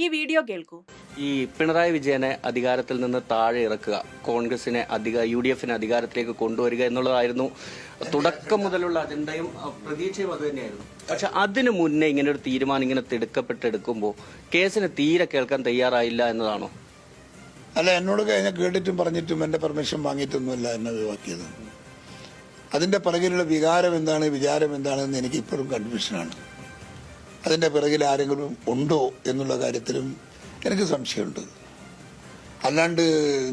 ഈ വീഡിയോ കേൾക്കൂ. ഈ പിണറായി വിജയനെ അധികാരത്തിൽ നിന്ന് താഴെ ഇറക്കുക കോൺഗ്രസിനെ അധിക യു ഡി എഫിനെ അധികാരത്തിലേക്ക് കൊണ്ടുവരിക എന്നുള്ളതായിരുന്നു. തുടക്കം മുതലുള്ള അജണ്ടയും പ്രതീക്ഷയും അത് തന്നെയായിരുന്നു. പക്ഷെ അതിനു മുന്നേ ഇങ്ങനെ ഒരു തീരുമാനം ഇങ്ങനെ തിടുക്കപ്പെട്ടെടുക്കുമ്പോൾ കേസിന് തീരെ കേൾക്കാൻ തയ്യാറായില്ല എന്നതാണോ? അല്ല എന്നോട് കഴിഞ്ഞ കേട്ടിട്ടും പറഞ്ഞിട്ടും എന്റെ പെർമിഷൻ വാങ്ങിയിട്ടൊന്നുമല്ല എന്നെ ഒഴിവാക്കിയത്. അതിന്റെ പിറകിലുള്ള വികാരം എന്താണ് വിചാരം എന്താണെന്ന് എനിക്ക് ഇപ്പോഴും കൺഫ്യൂഷനാണ്. അതിന്റെ പിറകിൽ ആരെങ്കിലും ഉണ്ടോ എന്നുള്ള കാര്യത്തിലും എനിക്ക് സംശയമുണ്ട്. അല്ലാണ്ട്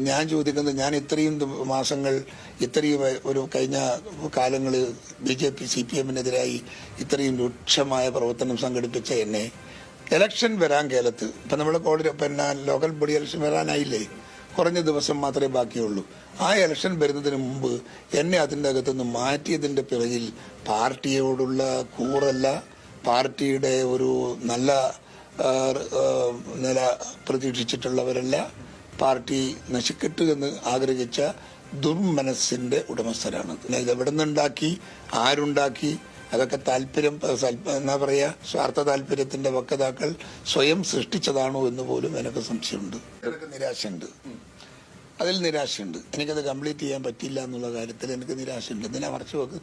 ഞാൻ ചോദിക്കുന്നത് ഞാൻ ഇത്രയും മാസങ്ങൾ ഇത്രയും ഒരു കഴിഞ്ഞ കാലങ്ങൾ B J P C P എമ്മിനെതിരായി ഇത്രയും രൂക്ഷമായ പ്രവർത്തനം സംഘടിപ്പിച്ച എന്നെ ഇലക്ഷൻ വരാൻ കേലത്ത് ഇപ്പം നമ്മൾ കോടതി പിന്നെ ലോക്കൽ ബോഡി ഇലക്ഷൻ വരാനായില്ലേ? കുറഞ്ഞ ദിവസം മാത്രമേ ബാക്കിയുള്ളൂ. ആ ഇലക്ഷൻ വരുന്നതിന് മുമ്പ് എന്നെ അതിന്റെ അകത്തുനിന്ന് മാറ്റിയതിന്റെ പിറകിൽ പാർട്ടിയോടുള്ള കൂറല്ല പാർട്ടിയുടെ ഒരു നല്ല നില പ്രതീക്ഷിച്ചിട്ടുള്ളവരല്ല. പാർട്ടി നശിക്കട്ടെ എന്ന് ആഗ്രഹിച്ച ദുർമനസ്സിന്റെ ഉടമസ്ഥരാണ്. ഇത് എവിടെ നിന്നുണ്ടാക്കി ആരുണ്ടാക്കി? അതൊക്കെ താല്പര്യം എന്നാ പറയാ സ്വാർത്ഥ താല്പര്യത്തിന്റെ വക്കതാക്കൾ സ്വയം സൃഷ്ടിച്ചതാണോ എന്ന് പോലും എനിക്ക് സംശയമുണ്ട്. എനിക്ക് നിരാശയുണ്ട്. അതിൽ നിരാശയുണ്ട്. എനിക്കത് കംപ്ലീറ്റ് ചെയ്യാൻ പറ്റില്ല എന്നുള്ള കാര്യത്തിൽ എനിക്ക് നിരാശയുണ്ട്. എന്തിനാ മറച്ചു വെക്ക്?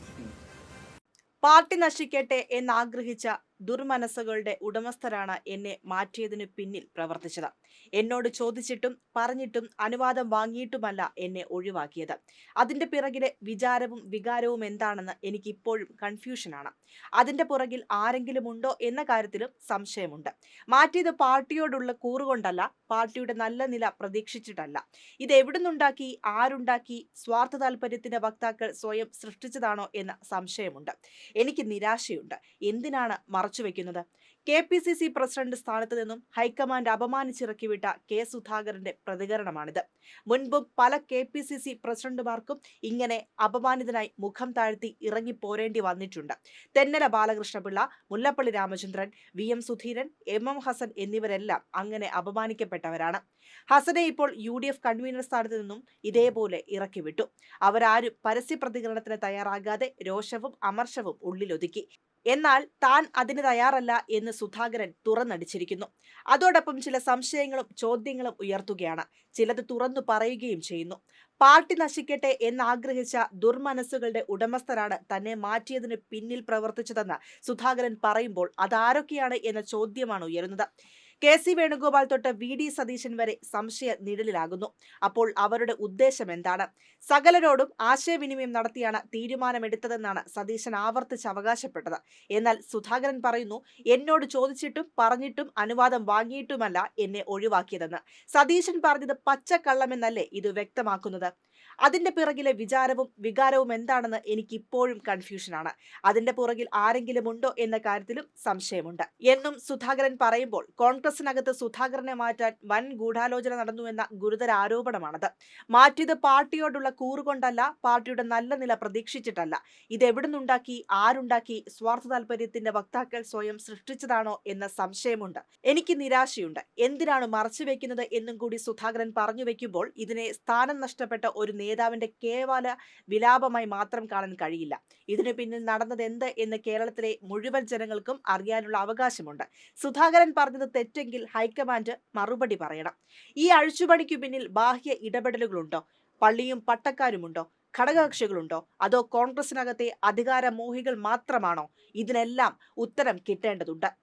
പാർട്ടി നശിക്കട്ടെ എന്നാഗ്രഹിച്ച ദുർമനസ്സുകളുടെ ഉടമസ്ഥരാണ് എന്നെ മാറ്റിയതിനു പിന്നിൽ പ്രവർത്തിച്ചത്. എന്നോട് ചോദിച്ചിട്ടും പറഞ്ഞിട്ടും അനുവാദം വാങ്ങിയിട്ടുമല്ല എന്നെ ഒഴിവാക്കിയത്. അതിന്റെ പിറകിലെ വിചാരവും വികാരവും എന്താണെന്ന് എനിക്ക് ഇപ്പോഴും കൺഫ്യൂഷനാണ്. അതിന്റെ പുറകിൽ ആരെങ്കിലും ഉണ്ടോ എന്ന കാര്യത്തിലും സംശയമുണ്ട്. മാറ്റിയത് പാർട്ടിയോടുള്ള കൂറുകൊണ്ടല്ല പാർട്ടിയുടെ നല്ല നില പ്രതീക്ഷിച്ചിട്ടല്ല. ഇത് എവിടുന്നുണ്ടാക്കി ആരുണ്ടാക്കി സ്വാർത്ഥ താല്പര്യത്തിന്റെ വക്താക്കൾ സ്വയം സൃഷ്ടിച്ചതാണോ എന്ന സംശയമുണ്ട്. എനിക്ക് നിരാശയുണ്ട്. എന്തിനാണ് മറച്ചുവെക്കുന്നത് K P C C president സ്ഥാനത്ത് നിന്നും ഹൈക്കമാൻഡ് അപമാനിച്ചിറക്കിവിട്ട കെ സുധാകരന്റെ പ്രതികരണമാണിത്. മുൻപും പല കെ പി സി സി പ്രസിഡന്റുമാർക്കും ഇങ്ങനെ അപമാനിതനായി മുഖം താഴ്ത്തി ഇറങ്ങിപ്പോരേണ്ടി വന്നിട്ടുണ്ട്. Thennala Balakrishna Pillai Mullappally Ramachandran V M Sudheeran M M Hassan എന്നിവരെല്ലാം അങ്ങനെ അപമാനിക്കപ്പെട്ടവരാണ്. ഹസനെ ഇപ്പോൾ യു ഡി എഫ് കൺവീനർ സ്ഥാനത്ത് നിന്നും ഇതേപോലെ ഇറക്കിവിട്ടു. അവരാരും പരസ്യ പ്രതികരണത്തിന് തയ്യാറാകാതെ രോഷവും അമർഷവും ഉള്ളിലൊതുക്കി. എന്നാൽ താൻ അതിന് തയ്യാറല്ല എന്ന് സുധാകരൻ തുറന്നടിച്ചിരിക്കുന്നു. അതോടൊപ്പം ചില സംശയങ്ങളും ചോദ്യങ്ങളും ഉയർത്തുകയാണ്. ചിലത് തുറന്നു പറയുകയും ചെയ്യുന്നു. പാർട്ടി നശിക്കട്ടെ എന്നാഗ്രഹിച്ച ദുർമനസ്സുകളുടെ ഉടമസ്ഥരാണ് തന്നെ മാറ്റിയതിന് പിന്നിൽ പ്രവർത്തിച്ചതെന്ന് സുധാകരൻ പറയുമ്പോൾ അതാരൊക്കെയാണ് എന്ന ചോദ്യമാണ് ഉയരുന്നത്. കെ സി വേണുഗോപാൽ തൊട്ട് വി ഡി സതീശൻ വരെ സംശയ നിഴലിലാകുന്നു. അപ്പോൾ അവരുടെ ഉദ്ദേശം എന്താണ്? സകലരോടും ആശയവിനിമയം നടത്തിയാണ് തീരുമാനമെടുത്തതെന്നാണ് സതീശൻ ആവർത്തിച്ച് അവകാശപ്പെട്ടത്. എന്നാൽ സുധാകരൻ പറയുന്നു എന്നോട് ചോദിച്ചിട്ടും പറഞ്ഞിട്ടും അനുവാദം വാങ്ങിയിട്ടുമല്ല എന്നെ ഒഴിവാക്കിയതെന്ന്. സതീശൻ പറഞ്ഞത് പച്ചക്കള്ളമെന്നല്ലേ ഇത് വ്യക്തമാക്കുന്നത്? അതിന്റെ പിറകിലെ വിചാരവും വികാരവും എന്താണെന്ന് എനിക്ക് ഇപ്പോഴും കൺഫ്യൂഷനാണ് അതിന്റെ പുറകിൽ ആരെങ്കിലും ഉണ്ടോ എന്ന കാര്യത്തിലും സംശയമുണ്ട്. എന്നും സുധാകരൻ പറയുമ്പോൾ കോൺഗ്രസിനകത്ത് സുധാകരനെ മാറ്റാൻ വൻ ഗൂഢാലോചന നടന്നു എന്ന ഗുരുതര ആരോപണമാണത്. മാറ്റിയത് പാർട്ടിയോടുള്ള കൂറുകൊണ്ടല്ല പാർട്ടിയുടെ നല്ല നില പ്രതീക്ഷിച്ചിട്ടല്ല. ഇതെവിടുന്നുണ്ടാക്കി ആരുണ്ടാക്കി സ്വാർത്ഥ താല്പര്യത്തിന്റെ വക്താക്കൾ സ്വയം സൃഷ്ടിച്ചതാണോ എന്ന സംശയമുണ്ട്. എനിക്ക് നിരാശയുണ്ട്. എന്തിനാണ് മറച്ചുവെക്കുന്നത് എന്നും കൂടി സുധാകരൻ പറഞ്ഞു വെക്കുമ്പോൾ ഇതിനെ സ്ഥാനം നഷ്ടപ്പെട്ട ഒരു നേതാവിന്റെ കേവല വിലാപമായി മാത്രം കാണാൻ കഴിയില്ല. ഇതിനു പിന്നിൽ നടന്നത് എന്ത് എന്ന് കേരളത്തിലെ മുഴുവൻ ജനങ്ങൾക്കും അറിയാനുള്ള അവകാശമുണ്ട്. സുധാകരൻ പറഞ്ഞത് തെറ്റെങ്കിൽ ഹൈക്കമാൻഡ് മറുപടി പറയണം. ഈ അഴിച്ചുപണിക്കു പിന്നിൽ ബാഹ്യ ഇടപെടലുകളുണ്ടോ? പള്ളിയും പട്ടക്കാരുമുണ്ടോ? ഘടകകക്ഷികളുണ്ടോ? അതോ കോൺഗ്രസിനകത്തെ അധികാരമോഹികൾ മാത്രമാണോ? ഇതിനെല്ലാം ഉത്തരം കിട്ടേണ്ടതുണ്ട്.